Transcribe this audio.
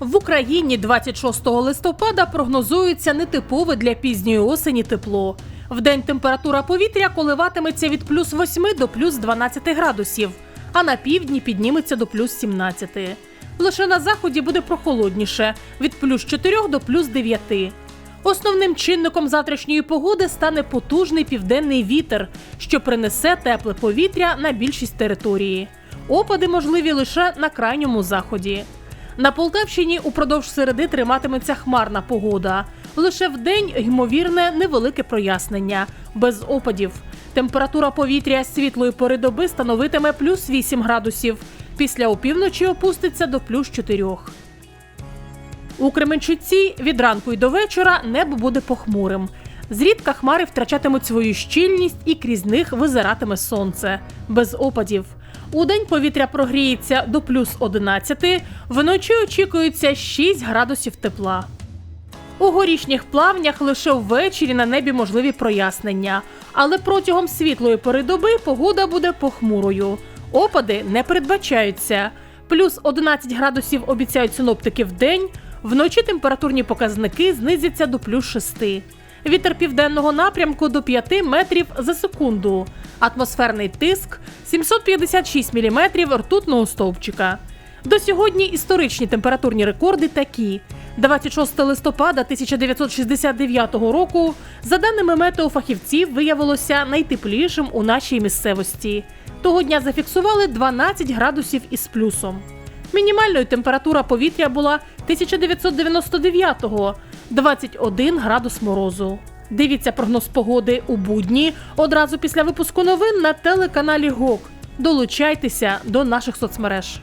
В Україні 26 листопада прогнозується нетипове для пізньої осені тепло. Вдень температура повітря коливатиметься від плюс 8 до плюс 12 градусів, а на півдні підніметься до плюс 17. Лише на заході буде прохолодніше від плюс 4 до плюс 9. Основним чинником завтрашньої погоди стане потужний південний вітер, що принесе тепле повітря на більшість території. Опади можливі лише на крайньому заході. На Полтавщині упродовж середи триматиметься хмарна погода. Лише вдень ймовірне невелике прояснення, без опадів. Температура повітря світлої пори доби становитиме плюс 8 градусів. Після опівночі опуститься до плюс 4. У Кременчуці від ранку й до вечора небо буде похмурим. Зрідка хмари втрачатимуть свою щільність і крізь них визиратиме сонце без опадів. Удень повітря прогріється до плюс 11, вночі очікується 6 градусів тепла. У горішніх плавнях лише ввечері на небі можливі прояснення, але протягом світлої пори доби погода буде похмурою. Опади не передбачаються. Плюс 11 градусів обіцяють синоптики в день, вночі температурні показники знизяться до плюс 6. Вітер південного напрямку до 5 метрів за секунду. Атмосферний тиск 756 міліметрів ртутного стовпчика. До сьогодні історичні температурні рекорди такі: 26 листопада 1969 року, за даними метеофахівців, виявилося найтеплішим у нашій місцевості. Того дня зафіксували 12 градусів із плюсом. Мінімальною температура повітря була 1999-го 21 градус морозу. Дивіться прогноз погоди у будні одразу після випуску новин на телеканалі ГОК. Долучайтеся до наших соцмереж.